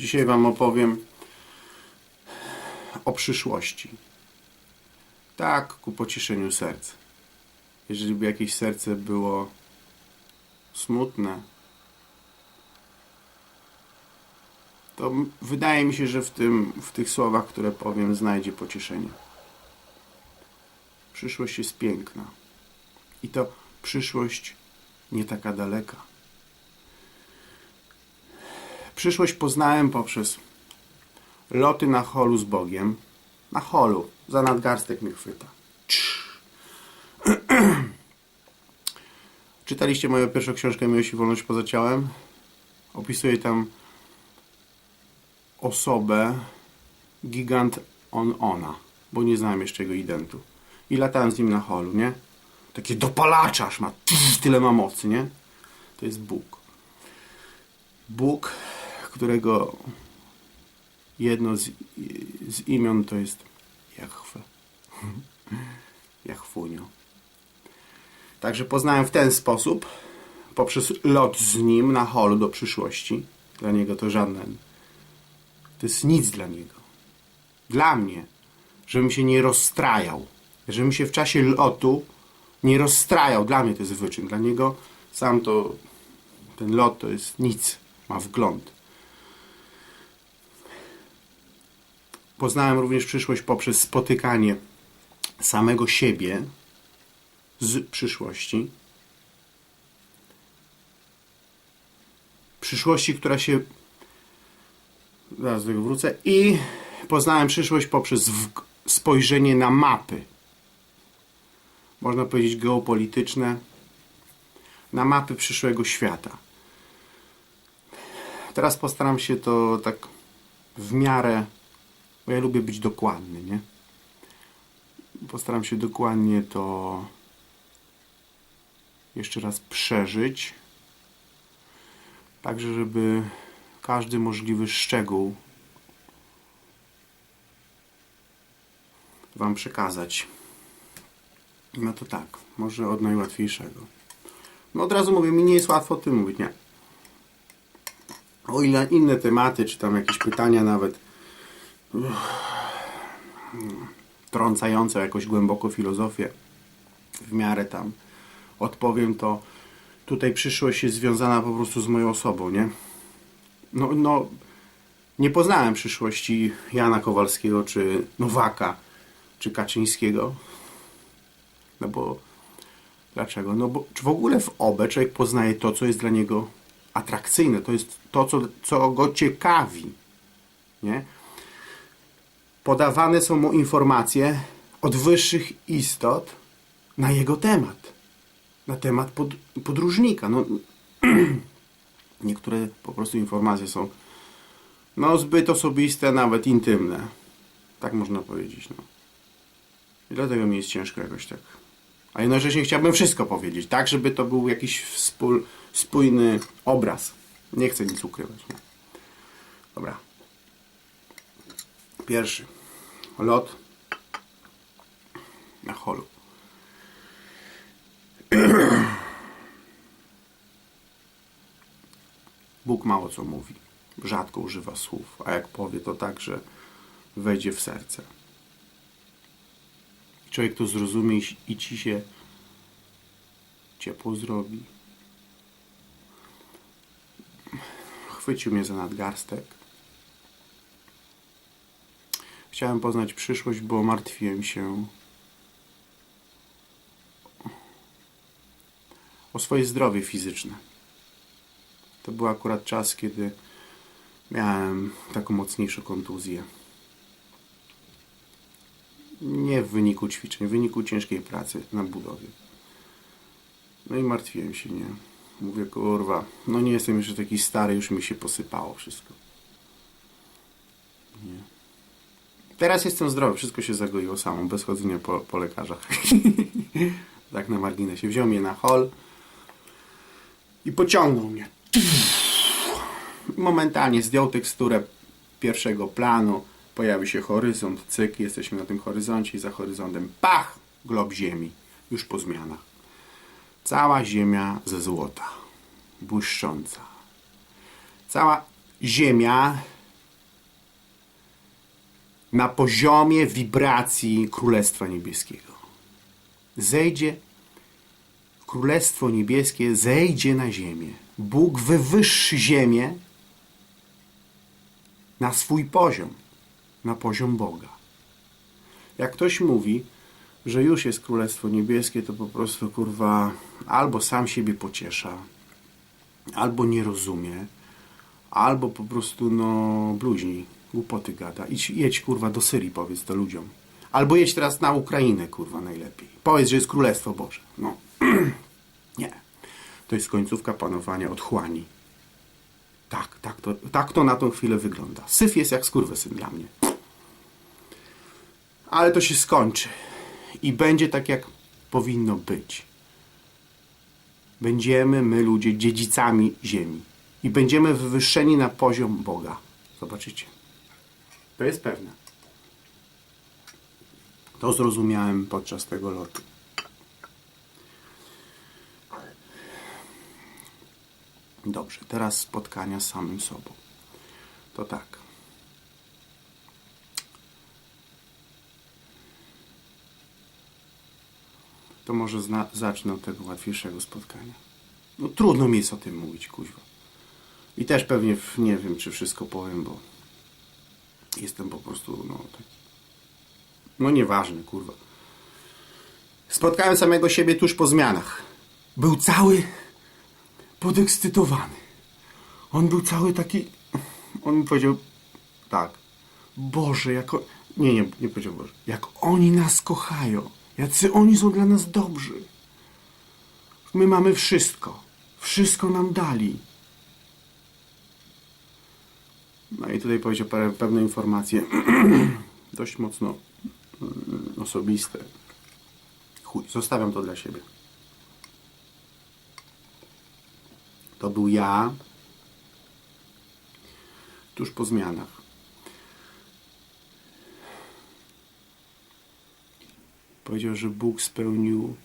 Dzisiaj Wam opowiem o przyszłości. Tak, ku pocieszeniu serc. Jeżeli by jakieś serce było smutne, to wydaje mi się, że w, tym, w tych słowach, które powiem, znajdzie pocieszenie. Przyszłość jest piękna. I to przyszłość nie taka daleka. Przyszłość poznałem poprzez loty na holu z Bogiem. Na holu. Za nadgarstek mnie chwyta. Cz. Czytaliście moją pierwszą książkę Miłość i Wolność poza ciałem? Opisuję tam osobę gigant on ona, bo nie znałem jeszcze jego identu. I latałem z nim na holu, nie? Takie dopalacza aż ma, tyle ma mocy, nie? To jest Bóg. Bóg, którego jedno z, z imion to jest Jachwę. Jachfunio. Także poznałem w ten sposób, poprzez lot z nim na holu do przyszłości. Dla niego to żaden. To jest nic dla niego. Dla mnie, żebym się nie rozstrajał. Żebym się w czasie lotu nie rozstrajał. Dla mnie to jest wyczyn. Dla niego sam to ten lot to jest nic. Ma wgląd. Poznałem również przyszłość poprzez spotykanie samego siebie z przyszłości. Przyszłości, która się. Zaraz do tego wrócę. I poznałem przyszłość poprzez spojrzenie na mapy. Można powiedzieć geopolityczne. Na mapy przyszłego świata. Teraz postaram się to tak w miarę, bo ja lubię być dokładny, nie? Postaram się dokładnie to jeszcze raz przeżyć, także żeby każdy możliwy szczegół Wam przekazać. No to tak, może od najłatwiejszego. No od razu mówię, mi nie jest łatwo o tym mówić, nie? O ile inne tematy, czy tam jakieś pytania nawet uff, trącające jakoś głęboko filozofię, w miarę tam odpowiem, to tutaj przyszłość jest związana po prostu z moją osobą, nie? No, no nie poznałem przyszłości Jana Kowalskiego, czy Nowaka, czy Kaczyńskiego. No bo dlaczego? No bo czy w ogóle w OBE człowiek poznaje to, co jest dla niego atrakcyjne, to jest to, co, co go ciekawi, nie? Podawane są mu informacje od wyższych istot na jego temat. Na temat pod, podróżnika. No, niektóre po prostu informacje są no, zbyt osobiste, nawet intymne. Tak można powiedzieć. No. I dlatego mi jest ciężko jakoś tak. A jednocześnie chciałbym wszystko powiedzieć, tak, żeby to był jakiś wspól, spójny obraz. Nie chcę nic ukrywać. Nie? Dobra. Pierwszy. Lot na holu. Bóg mało co mówi. Rzadko używa słów, a jak powie, to tak, że wejdzie w serce. Człowiek to zrozumie i- ci się ciepło zrobi. Chwycił mnie za nadgarstek. Chciałem poznać przyszłość, bo martwiłem się o swoje zdrowie fizyczne. To był akurat czas, kiedy miałem taką mocniejszą kontuzję. Nie w wyniku ćwiczeń, w wyniku ciężkiej pracy na budowie. No i martwiłem się, nie? Mówię, kurwa, no nie jestem jeszcze taki stary, już mi się posypało wszystko. Nie. Teraz jestem zdrowy, wszystko się zagoiło samo, bez chodzenia po, po lekarzach. tak na marginesie. Wziął mnie na hol i pociągnął mnie. Momentalnie zdjął teksturę pierwszego planu, pojawił się horyzont, cyk, jesteśmy na tym horyzoncie i za horyzontem pach, glob ziemi, już po zmianach. Cała ziemia ze złota, błyszcząca. Cała ziemia na poziomie wibracji Królestwa Niebieskiego. Zejdzie, Królestwo Niebieskie zejdzie na ziemię. Bóg wywyższy ziemię na swój poziom, na poziom Boga. Jak ktoś mówi, że już jest Królestwo Niebieskie, to po prostu kurwa albo sam siebie pociesza, albo nie rozumie, albo po prostu no bluźni, głupoty gada. Idź, jedź kurwa do Syrii, powiedz to ludziom. Albo jedź teraz na Ukrainę, kurwa, najlepiej. Powiedz, że jest Królestwo Boże. No. nie. To jest końcówka panowania otchłani. Tak, tak to, tak to na tą chwilę wygląda. Syf jest jak skurwysyn dla mnie. Ale to się skończy. I będzie tak, jak powinno być. Będziemy, my ludzie, dziedzicami ziemi. I będziemy wywyższeni na poziom Boga. Zobaczycie. To jest pewne. To zrozumiałem podczas tego lotu. Dobrze, teraz spotkania z samym sobą. To tak. To może zacznę od tego łatwiejszego spotkania. No trudno mi jest o tym mówić, kuźwa. I też pewnie nie wiem, czy wszystko powiem, bo jestem po prostu, no taki. No nieważny, kurwa. Spotkałem samego siebie tuż po zmianach. Był cały podekscytowany. On był cały taki. On mi powiedział tak. Boże, jako. Nie, nie, nie powiedział Boże. Jak oni nas kochają. Jacy oni są dla nas dobrzy. My mamy wszystko. Wszystko nam dali. No i tutaj powiedział parę, pewne informacje. dość mocno mm, osobiste. Chuj, zostawiam to dla siebie. To był ja tuż po zmianach. Powiedział, że Bóg spełnił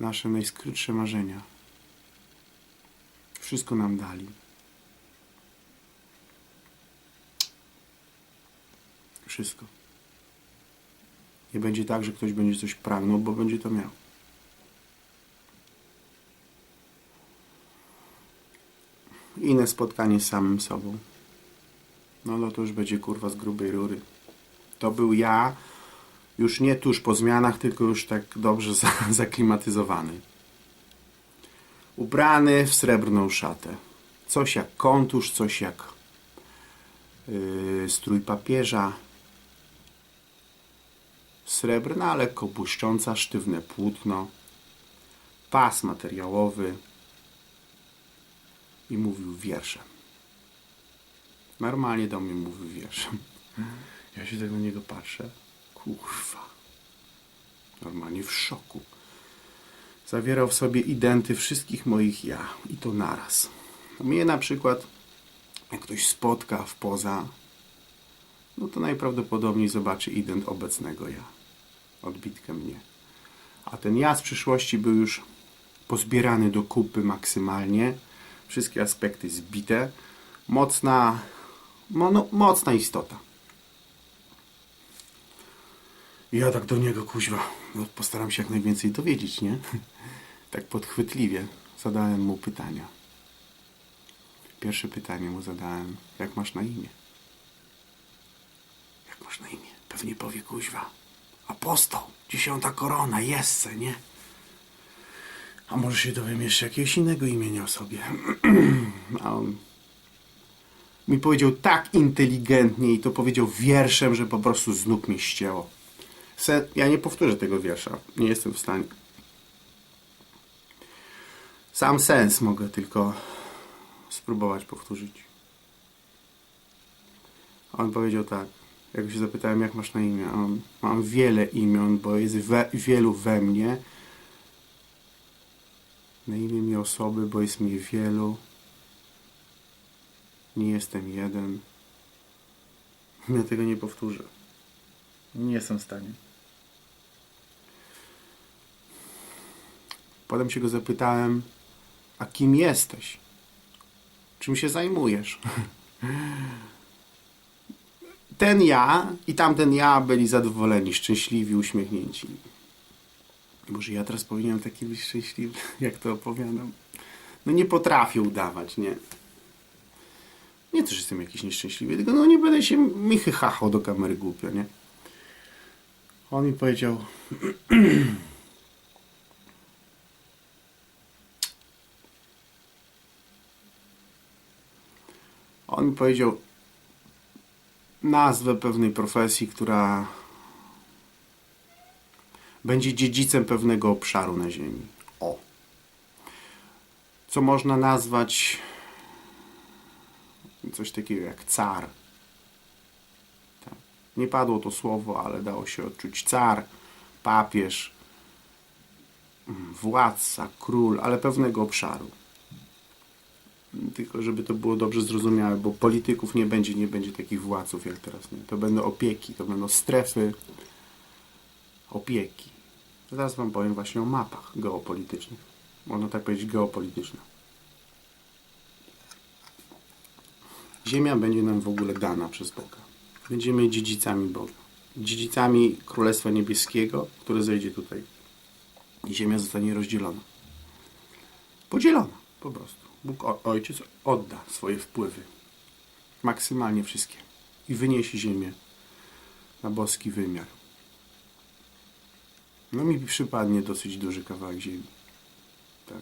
nasze najskrytsze marzenia. Wszystko nam dali. Wszystko. Nie będzie tak, że ktoś będzie coś pragnął, bo będzie to miał. Inne spotkanie z samym sobą. No, no to już będzie kurwa z grubej rury. To był ja, już nie tuż po zmianach, tylko już tak dobrze za, zaklimatyzowany. Ubrany w srebrną szatę. Coś jak kontusz, coś jak yy, strój papieża. Srebrna, lekko błyszcząca, sztywne płótno. Pas materiałowy. I mówił wierszem. Normalnie do mnie mówił wierszem. Ja się tak na niego patrzę. Kurwa. Normalnie w szoku. Zawierał w sobie identy wszystkich moich ja. I to naraz. Mnie na przykład, jak ktoś spotka w poza, no to najprawdopodobniej zobaczy ident obecnego ja. Odbitkę mnie. A ten ja z przyszłości był już pozbierany do kupy maksymalnie. Wszystkie aspekty zbite. Mocna, mo, no, mocna istota. Ja tak do niego, kuźwa, no postaram się jak najwięcej dowiedzieć, nie? Tak podchwytliwie zadałem mu pytania. Pierwsze pytanie mu zadałem, jak masz na imię? Jak masz na imię? Pewnie powie, kuźwa, apostoł, dziesiąta korona, jesse, nie? A może się dowiem jeszcze jakiegoś innego imienia o sobie. A on mi powiedział tak inteligentnie i to powiedział wierszem, że po prostu z nóg mnie ścięło. Se, ja nie powtórzę tego wiersza. Nie jestem w stanie. Sam sens mogę tylko spróbować powtórzyć. On powiedział tak. Jak się zapytałem, jak masz na imię, on, mam wiele imion, bo jest we, wielu we mnie. Na imię mi osoby, bo jest mi wielu. Nie jestem jeden. Ja tego nie powtórzę. Nie jestem w stanie. Potem się go zapytałem, a kim jesteś? Czym się zajmujesz? ten ja i tamten ja byli zadowoleni, szczęśliwi, uśmiechnięci. Może ja teraz powinienem taki być szczęśliwy, jak to opowiadam. No nie potrafię udawać, nie. Nie to, że jestem jakiś nieszczęśliwy, tylko no nie będę się michy chachał do kamery głupio, nie. On mi powiedział... On mi powiedział nazwę pewnej profesji, która będzie dziedzicem pewnego obszaru na Ziemi. O. Co można nazwać coś takiego jak car. Tak. Nie padło to słowo, ale dało się odczuć car, papież, mm, władca, król, ale pewnego obszaru. Tylko żeby to było dobrze zrozumiałe, bo polityków nie będzie, nie będzie takich władców jak teraz. Nie? To będą opieki, to będą strefy opieki. Zaraz Wam powiem właśnie o mapach geopolitycznych. Można tak powiedzieć geopolityczne. Ziemia będzie nam w ogóle dana przez Boga. Będziemy dziedzicami Boga. Dziedzicami Królestwa Niebieskiego, które zejdzie tutaj. I ziemia zostanie rozdzielona. Podzielona, po prostu. Bóg Ojciec odda swoje wpływy. Maksymalnie wszystkie. I wyniesie ziemię na boski wymiar. No mi przypadnie dosyć duży kawałek ziemi. Tak.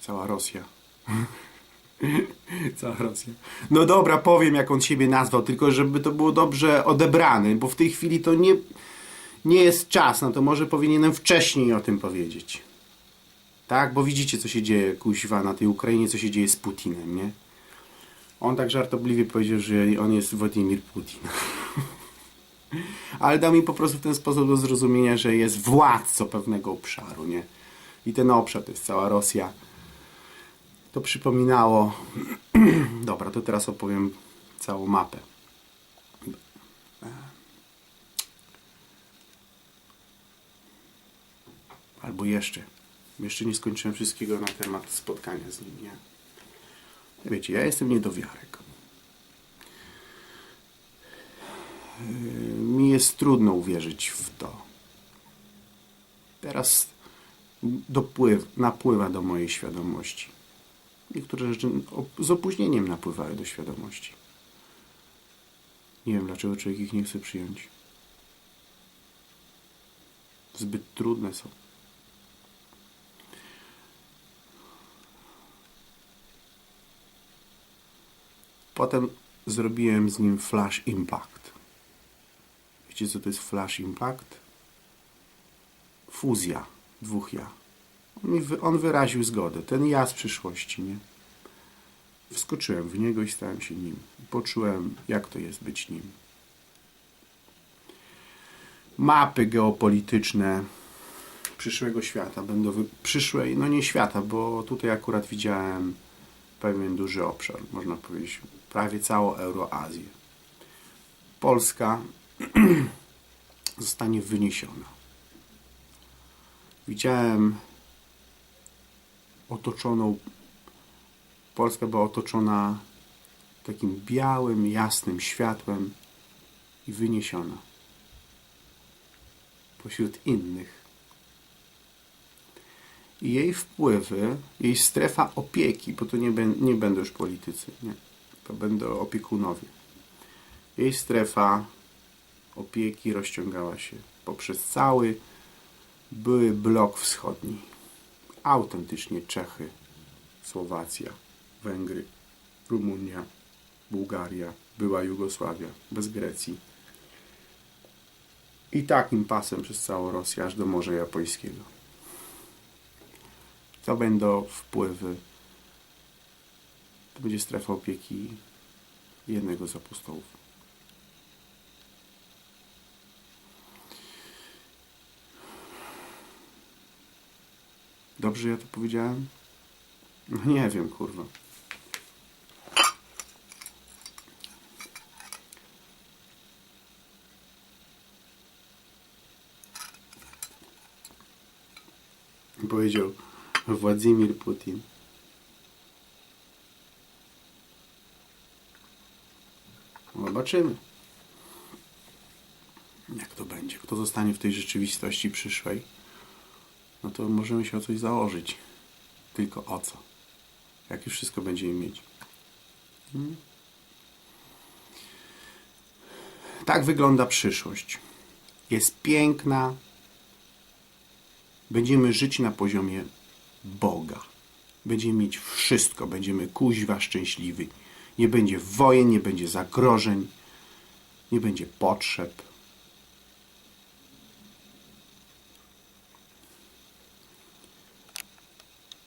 Cała Rosja. Cała Rosja. No dobra, powiem jak on siebie nazwał, tylko żeby to było dobrze odebrane, bo w tej chwili to nie, nie jest czas, no to może powinienem wcześniej o tym powiedzieć. Tak, bo widzicie co się dzieje kuźwa na tej Ukrainie, co się dzieje z Putinem, nie? On tak żartobliwie powiedział, że on jest Władimir Putin. Ale dał mi po prostu w ten sposób do zrozumienia, że jest władcą pewnego obszaru, nie? I ten obszar to jest cała Rosja. To przypominało... Dobra, to teraz opowiem całą mapę. Albo jeszcze. Jeszcze nie skończyłem wszystkiego na temat spotkania z nim, nie? Wiecie, ja jestem niedowiarek. Yy, Mi jest trudno uwierzyć w to. Teraz dopływ, napływa do mojej świadomości. Niektóre rzeczy z opóźnieniem napływają do świadomości. Nie wiem, dlaczego człowiek ich nie chce przyjąć. Zbyt trudne są. Potem zrobiłem z nim flash impact. Wiecie co to jest flash impact? Fuzja dwóch ja. On, wy, on wyraził zgodę. Ten ja z przyszłości, nie? Wskoczyłem w niego i stałem się nim. Poczułem, jak to jest być nim. Mapy geopolityczne przyszłego świata będą wy... przyszłej, no nie świata, bo tutaj akurat widziałem pewien duży obszar, można powiedzieć, prawie całą Euroazję. Polska zostanie wyniesiona. Widziałem otoczoną, Polska była otoczona takim białym, jasnym światłem i wyniesiona pośród innych. I jej wpływy, jej strefa opieki, bo to nie, nie będą już politycy, nie. To będą opiekunowie. Jej strefa opieki rozciągała się poprzez cały były blok wschodni. Autentycznie Czechy, Słowacja, Węgry, Rumunia, Bułgaria, była Jugosławia, bez Grecji. I takim pasem przez całą Rosję, aż do Morza Japońskiego. To będą wpływy. To będzie strefa opieki jednego z apostołów. Dobrze ja to powiedziałem? No nie wiem, kurwa. Powiedział Władimir Putin. Zobaczymy. Jak to będzie? Kto zostanie w tej rzeczywistości przyszłej? No to możemy się o coś założyć. Tylko o co? Jak już wszystko będziemy mieć. Hmm? Tak wygląda przyszłość. Jest piękna. Będziemy żyć na poziomie Boga. Będziemy mieć wszystko. Będziemy kuźwa szczęśliwi. Nie będzie wojen, nie będzie zagrożeń, nie będzie potrzeb.